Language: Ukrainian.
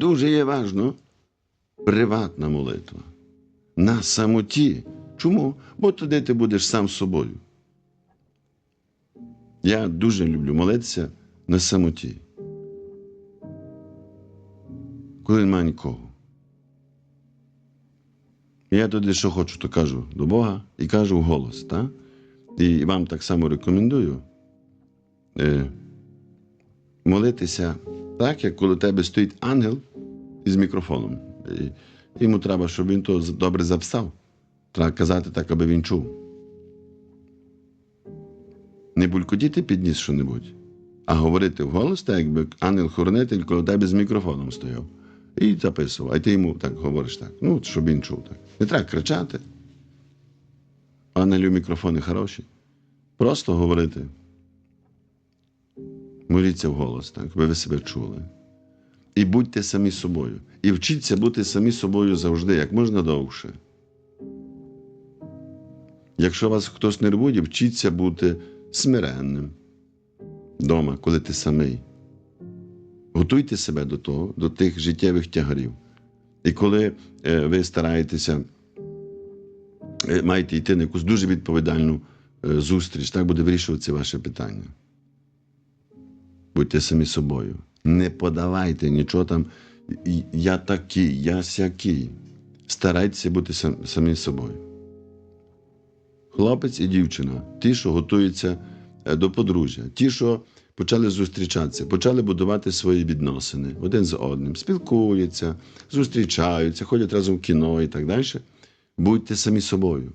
дуже є важно приватна молитва. На самоті. Чому? Бо тоді ти будеш сам собою. Я дуже люблю молитися на самоті. Коли немає нікого. Я тоді, що хочу, то кажу до Бога і кажу в голос. Та? І вам так само рекомендую е, молитися так, як коли у тебе стоїть ангел із мікрофоном. Йому треба, щоб він то добре записав. Треба казати так, аби він чув. Не булькотіти підніс що-небудь, а говорити вголос, так якби ангел-хоронитель коло тебе з мікрофоном стояв. І записував. А ти йому так говориш так. Ну, щоб він чув так. Не треба кричати. Ангелів мікрофони хороші. Просто говорити. Моліться вголос, так, аби ви себе чули. І будьте самі собою. І вчіться бути самі собою завжди, як можна довше. Якщо вас хтось нервує, вчіться бути смиренним вдома, коли ти самий. Готуйте себе до того, до тих життєвих тягарів. І коли е, ви стараєтеся, е, маєте йти на якусь дуже відповідальну е, зустріч, так буде вирішуватися ваше питання. Будьте самі собою. Не подавайте нічого там. «І- Я такий, я сякий. Старайтеся бути сам, самі собою. Хлопець і дівчина, ті, що готуються е, до подружжя, ті, що почали зустрічатися, почали будувати свої відносини один з одним, спілкуються, зустрічаються, ходять разом в кіно і так далі. Будьте самі собою.